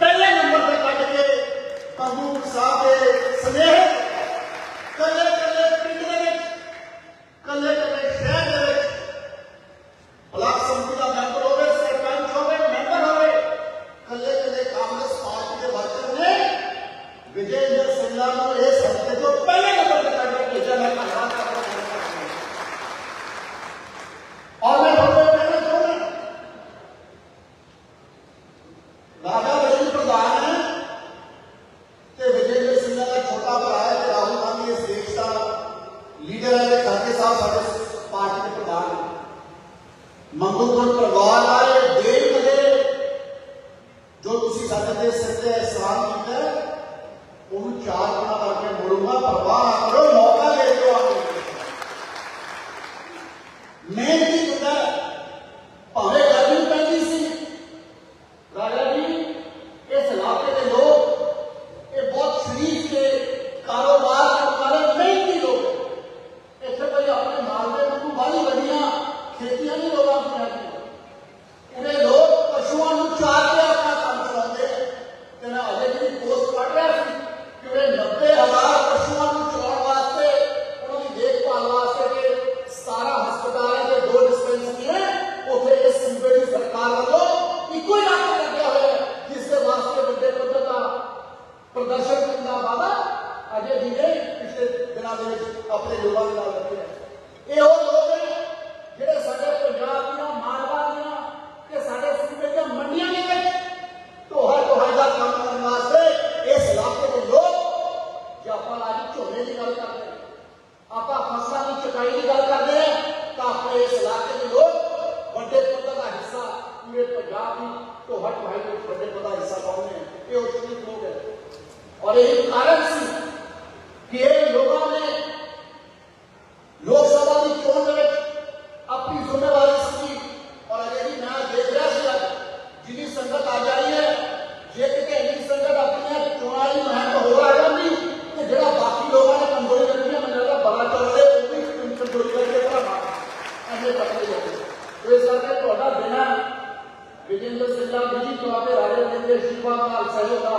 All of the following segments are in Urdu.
ਪਹਿਲੇ ਨੰਬਰ ਤੇ ਕੱਢ ਕੇ ਹਜ਼ੂਰ ਸਾਹਿਬ ਦੇ ਸਨੇਹ। ਕੱਲੇ ਮੰਗੂਪੁਰ ਪਰਿਵਾਰ ਵਾਲੇ ਦੇਵ ਕਦੇ ਜੋ ਤੁਸੀਂ ਸਾਡੇ ਤੇ ਸਿਰ ਤੇ ਇਸਲਾਮ ਕੀਤਾ ਹੈ, ਉਹਨੂੰ ਚਾਰ ਗੁਣਾ ਕਰਕੇ ਮੁੜੂਗਾ ਪਰਵਾਹ ਨਾ ਕਰੋ ਮੌਕਾ ਦੇ ਦਿਓ ਆ ਕੇ ਮਿਹਨਤੀ اپنے لوگوں کے ہیں۔ یہ وہ لوگ ہیں جڑے سارے پنجاب دیا دیا کہ سارے دیا منڈیاں نہیں بیٹھے تو ہر تو ہر کا کام کرنے واسطے اس علاقے کے لوگ آپ آج جھونے کی گل ہیں۔ آپ فصل کی چٹائی کی گل ہیں تو اپنے اس علاقے کے لوگ بڑے پتہ کا حصہ پورے پنجاب تو ہر بھائی کو بڑے پتہ حصہ ہیں۔ یہ اس لوگ ہیں اور یہی کارن سی کہ ہوتا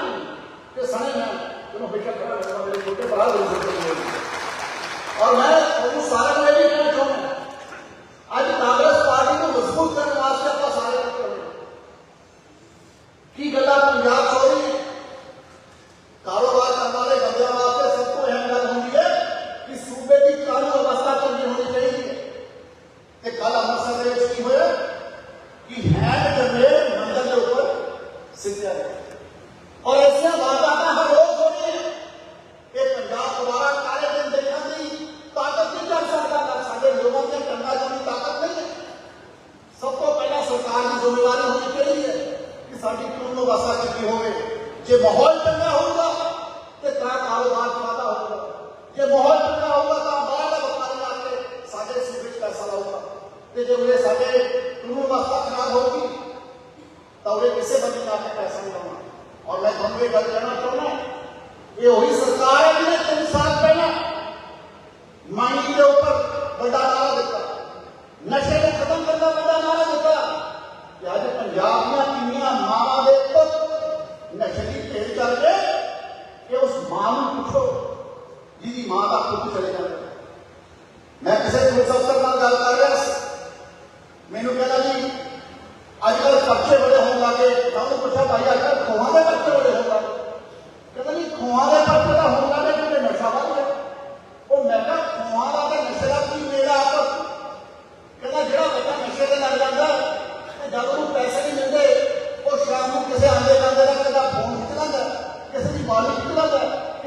ٹیم کے سنے میں تمہیں ہمیشہ کھڑا رہتا میرے چھوٹے بڑا دل سے اور میں ان سارے کو یہ بھی کہنا چاہوں آج کانگریس یہ ماحول پیدا ہوگا کہ کہاں کاروبار پیدا ہوگا یہ ماحول پیدا ہوگا کہاں بارہ بخار جاتے سارے سویج کا ایسا ہوگا کہ جب یہ سارے ٹرو وقت خراب ہوگی تو انہیں کسے بنے گا کہ پیسہ نہیں ہوگا اور میں تم بھی ڈر جانا چاہوں یہ وہی سرکار ہے جنہیں تم ساتھ پہنا مہنگی کے اوپر بڑا نعرہ دیتا۔ نشے کو ختم کرنا بڑا نعرہ دیتا۔ کہ آج پنجاب میں ایسی کر کہ اس ماں کو پوچھو جی ماں کا چلے جاتا میں کسی افسر نال گل کر رہا مینو کہنا جی اج کل بڑے ہو گئے میں نے پوچھا بھائی اج کل کھواں کے بڑے ہو گئے کہنا جی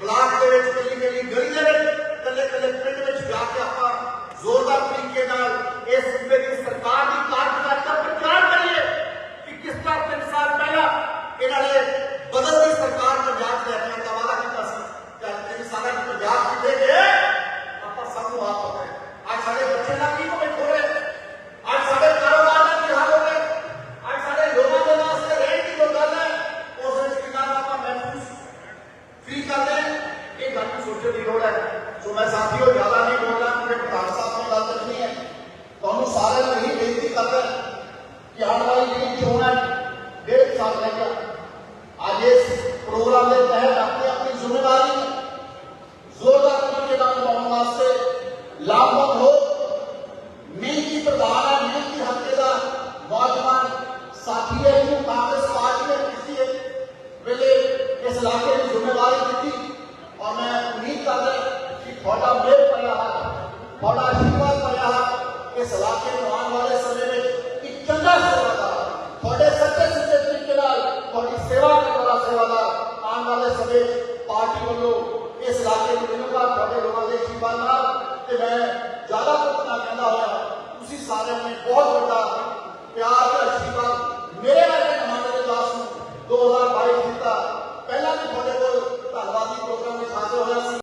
بلاک کلی گلی کلے کلے پنڈا زوردار طریقے کی سارے نہیں بےتی کر رہے کہ ہر بھائی یہ ہے؟ ڈیڑھ سال رہ گیا۔ آج اس پروگرام کے تحت اپنی اپنی ذمہ داری ਸਾਰੇ ਨੇ ਬਹੁਤ ਵੱਡਾ ਪਿਆਰ ਤੇ ਅਸ਼ੀਰਵਾਦ। ਮੇਰੇ ਵਰਗੇ ਕਮਾਂਡਰ ਦੇ ਦਾਸ ਨੂੰ 2022 ਦਿੱਤਾ। ਪਹਿਲਾਂ ਵੀ ਤੁਹਾਡੇ ਕੋਲ ਧੰਨਵਾਦੀ ਪ੍ਰੋਗਰਾਮ ਵਿੱਚ ਹਾਜ਼ਰ ਹੋਇਆ ਸੀ।